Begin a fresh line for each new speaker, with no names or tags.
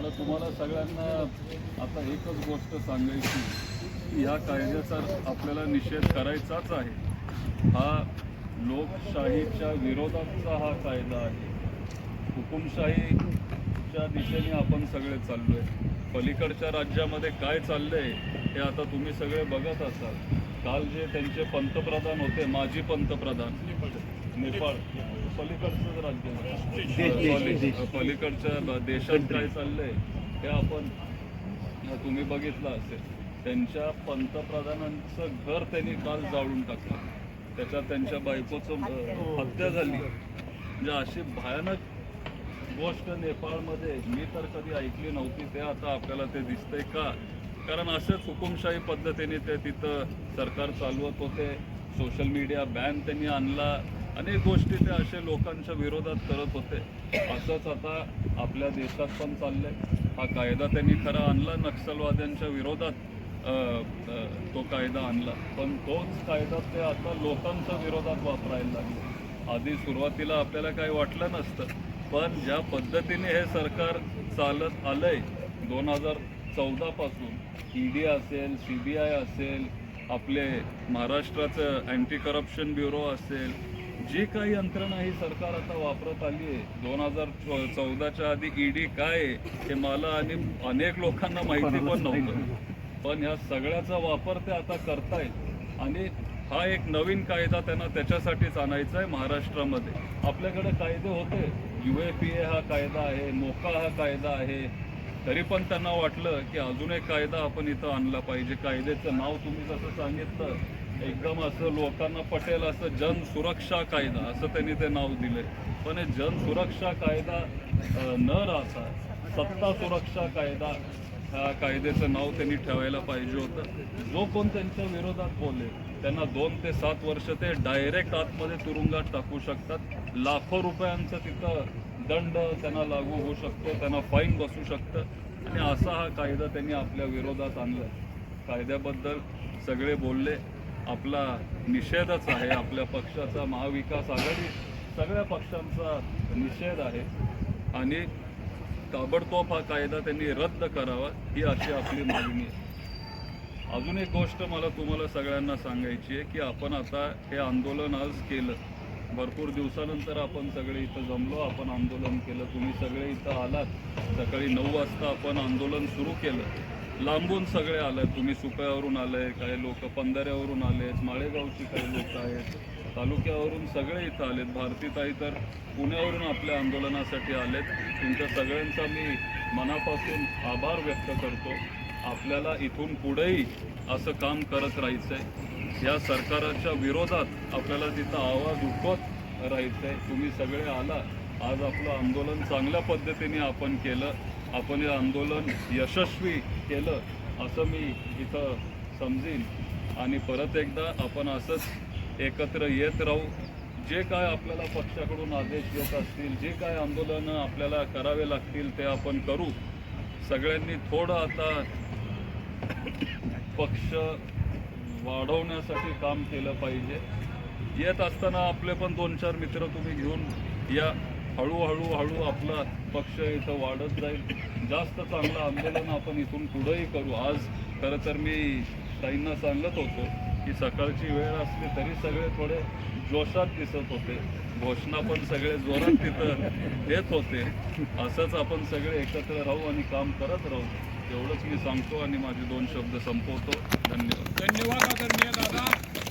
मला तुम्हाला सगळ्यांना आता एकच गोष्ट सांगायची की ह्या कायद्याचा आपल्याला निषेध करायचाच आहे. हा लोकशाहीच्या विरोधाचा हा कायदा आहे. हुकुमशाहीच्या दिशेने आपण सगळे चाललो आहे पलीकडच्या राज्यामध्ये काय चाललंय हे आता तुम्ही सगळे बघत असाल. काल जे त्यांचे पंतप्रधान होते माजी पंतप्रधान नेपाळ. पलीकडचंच राज्य पलीकडच्या देशात काय चाललंय हे आपण तुम्ही बघितलं असेल. त्यांच्या पंतप्रधानांचं घर त्यांनी काल जाळून टाकलं. त्याच्यात त्यांच्या बायकोचं अ, हत्या झाली. म्हणजे अशी भयानक गोष्ट नेपाळमध्ये मी तर कधी ऐकली नव्हती ते आता आपल्याला ते दिसतंय का? कारण असेच हुकुमशाही पद्धतीने ते तिथं सरकार चालवत होते. सोशल मीडिया बॅन त्यांनी आणला. अनेक गोष्टी ते असे लोकांच्या विरोधात करत होते. असंच आता आपल्या देशात पण चाललंय. हा कायदा त्यांनी खरा आणला नक्षलवाद्यांच्या विरोधात तो कायदा आणला. पण तोच कायदा ते आता लोकांच्या विरोधात वापरायला लागले. आधी सुरुवातीला आपल्याला काही वाटलं नसतं. पण ज्या पद्धतीने हे सरकार चालत आलंय दोन हजार चौदापासून ई डी असेल सी बी आय असेल आपले महाराष्ट्राचं अँटी करप्शन ब्युरो असेल जी काही यंत्रणा ही सरकार आता वापरत आली आहे दोन हजार चौदाच्या आधी ई डी काय आहे हे मला आणि अनेक लोकांना माहिती पण नव्हतं. पण ह्या सगळ्याचा वापर ते आता करतायत. आणि हा एक नवीन कायदा त्यांना त्याच्यासाठीच आणायचा आहे महाराष्ट्रामध्ये. आपल्याकडे कायदे होते. यू ए पी ए हा कायदा आहे मोका हा कायदा आहे तरी पण त्यांना वाटलं की अजून एक कायदा आपण इथं आणला पाहिजे. कायद्याचं नाव तुम्ही जसं सांगितलं एकदम असं लोकांना पटेल असं जन सुरक्षा कायदा असं त्यांनी ते नाव दिलंय. पण हे जन सुरक्षा कायदा न राहता सत्ता सुरक्षा कायदा ह्या कायद्याचं नाव त्यांनी ठेवायला पाहिजे होतं. जो कोण त्यांच्या विरोधात बोले त्यांना दोन ते सात वर्ष ते डायरेक्ट आतमध्ये तुरुंगात टाकू शकतात. लाखो रुपयांचं तिथं दंड त्यांना लागू होऊ शकतो त्यांना फाईन बसू शकतं. आणि असा हा कायदा त्यांनी आपल्या विरोधात आणला. कायद्याबद्दल सगळे बोलले. आपला निषेधच आहे आपल्या पक्षाचा महाविकास आघाडी सगळ्या पक्षांचा निषेध आहे. आणि ताबडतोब हा कायदा त्यांनी रद्द करावा ही अशी आपली मागणी आहे. अजून एक गोष्ट मला तुम्हाला सगळ्यांना सांगायची आहे की आपण आता हे आंदोलन आज केलं. भरपूर दिवसानंतर आपण सगळे इथं जमलो आपण आंदोलन केलं. तुम्ही सगळे इथं आलात. सकाळी नऊ वाजता आपण आंदोलन सुरू केलं. लांबून सगळे आले तुम्ही सुप्यावरून आले काही लोक पंधऱ्यावरून आलेत माळेगावची काही लोक आहेत. तालुक्यावरून सगळे इथं आलेत. भारतीताई तर पुण्यावरून आपल्या आंदोलनासाठी आलेत. तुमच्या सगळ्यांचा मी मनापासून आभार व्यक्त करतो. आपल्याला इथून पुढेही असं काम करत राहायचं आहे या सरकारच्या विरोधात आपल्याला तिथं आवाज उठवत राहायचं आहे तुम्ही सगळे आला आज आपलं आंदोलन चांगल्या पद्धतीने आपण केलं. आपण हे आंदोलन यशस्वी केलं असं मी इथं समजीन. आणि परत एकदा आपण असंच एकत्र येत राहू. जे काय आपल्याला पक्षाकडून आदेश येत असतील जे काय आंदोलनं आपल्याला करावे लागतील ते आपण करू. सगळ्यांनी थोडं आता पक्ष वाढवण्यासाठी काम केलं पाहिजे. येत असताना आपले पण दोन चार मित्र तुम्ही घेऊन या. हळूहळू हळू आपला पक्ष इथं वाढत जाईल. जास्त चांगलं आंदोलन आपण इथून पुढंही करू. आज खरं तर मी ताईंना सांगत होतो की सकाळची वेळ असली तरी सगळे थोडे जोशात दिसत होते. घोषणा पण सगळे जोरात तिथं येत होते. असंच आपण सगळे एकत्र राहू आणि काम करत राहू. एवढंच मी सांगतो आणि माझे दोन शब्द संपवतो. धन्यवाद. धन्यवाद आदरणीय दादा.